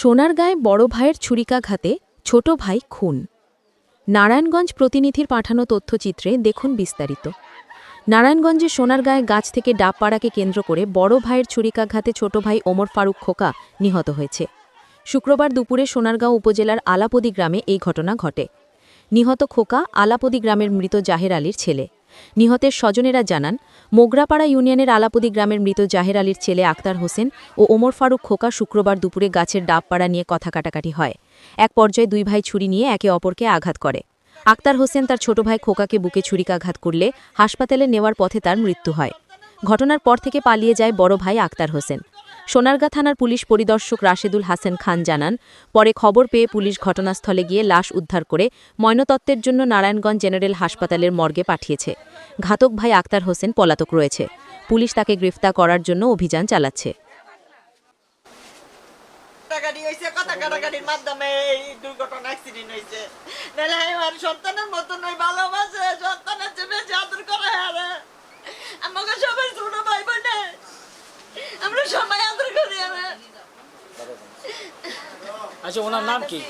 সোনারগাঁয়ে বড় ভাইয়ের ছুরিকাঘাতে ছোট ভাই খুন। নারায়ণগঞ্জ প্রতিনিধির পাঠানো তথ্যচিত্রে দেখুন বিস্তারিত। নারায়ণগঞ্জের সোনারগাঁয়ে গাছ থেকে ডাব পাড়াকে কেন্দ্র করে বড় ভাইয়ের ছুরিকাঘাতে ছোট ভাই ওমর ফারুক খোকা নিহত হয়েছে। শুক্রবার দুপুরে সোনারগাঁও উপজেলার আলাপদি গ্রামে এই ঘটনা ঘটে। নিহত খোকা আলাপদি গ্রামের মৃত জাহের আলীর ছেলে। নিহতের স্বজনেরা জানান, মোগরাপাড়া ইউনিয়নের আলাপদি গ্রামের মৃত জাহের আলীর ছেলে আক্তার হোসেন ও ওমর ফারুক খোকা শুক্রবার দুপুরে গাছের ডাবপাড়া নিয়ে কথা কাটাকাটি হয়। এক পর্যায়ে দুই ভাই ছুরি নিয়ে একে অপরকে আঘাত করে। আক্তার হোসেন তার ছোট ভাই খোকাকে বুকে ছুরিকাঘাত করলে হাসপাতালে নেওয়ার পথে তার মৃত্যু হয়। ঘটনার পর থেকে পালিয়ে যায় বড় ভাই আক্তার হোসেন। সোনারগাঁ থানার পুলিশ পরিদর্শক রাশেদুল হাসান খান জানান, পরে খবর পেয়ে পুলিশ ঘটনাস্থলে গিয়ে লাশ উদ্ধার করে ময়নতত্ত্বের জন্য নারায়ণগঞ্জ জেনারেল হাসপাতালের মর্গে পাঠিয়েছে। ঘাতক ভাই আক্তার হোসেন পলাতক রয়েছে। পুলিশ তাকে গ্রেফতার করার জন্য অভিযান চালাচ্ছে। আমরা সবাই আদর করি আরে আচ্ছা ওনার নাম কি?